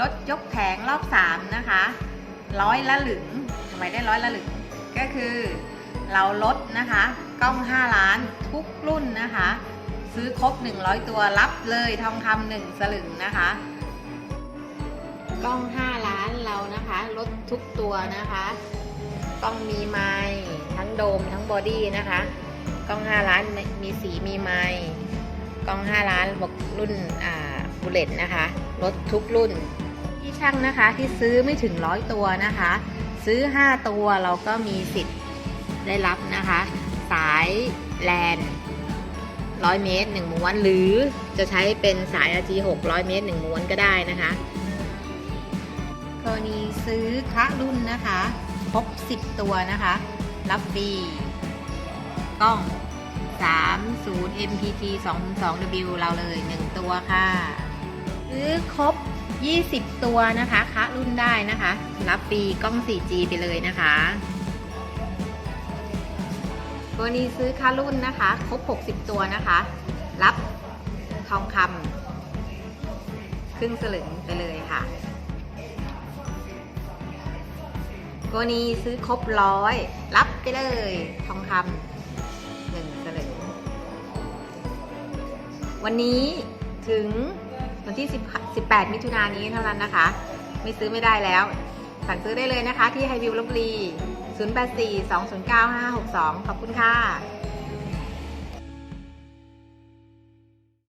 รถยกแผงรอบสามนะคะร้อยละหลึงทำไมได้ร้อยละหลึงก็คือเราลดนะคะกล้อง 5 ล้านทุกรุ่นนะคะ ซื้อครบ 100 ตัวรับเลยทองคำหนึ่งสลึงนะคะ กล้อง 5 ล้านเรานะคะลดทุกตัวนะคะกล้องมีไม้ทั้งโดมทั้งบอดี้นะคะ กล้อง 5 ล้านมีสีมีไม้กล้อง 5 ล้านบอกรุ่นอ่าบุเลตนะคะลดทุกรุ่น ที่ช่างนะคะที่ซื้อไม่ถึงร้อยตัวนะคะ ซื้อ 5 ตัวเราก็มีสิทธิ์ได้รับนะคะ สายแลนร้อยเมตร1ม้วน หรือจะใช้เป็นสาย RG 600เมตร1ม้วนก็ได้นะคะกรณีซื้อคะรุ่นนะคะครบ10 ตัวนะคะ รับฟรีกล้อง 30 MPT 2 2W เราเลย 1 ตัวค่ะ ซื้อครบ 20 ตัวนะคะคะรุ่นได้นะคะ รับฟรีกล้อง 4G ไปเลยนะคะกรณีซื้อค่ารุ่นนะคะ ครบ 60 ตัวนะคะ รับทองคำครึ่งสลึงไปเลยค่ะกรณีซื้อครบร้อย รับไปเลย ทองคำหนึ่งสลึงวันนี้ถึง ที่10 18 มิถุนายนนี้เท่านั้นนะคะ ไม่ซื้อไม่ได้แล้ว สั่งซื้อได้เลยนะคะที่ไฮวิวลบบุรี 084 209 5562 ขอบคุณค่ะ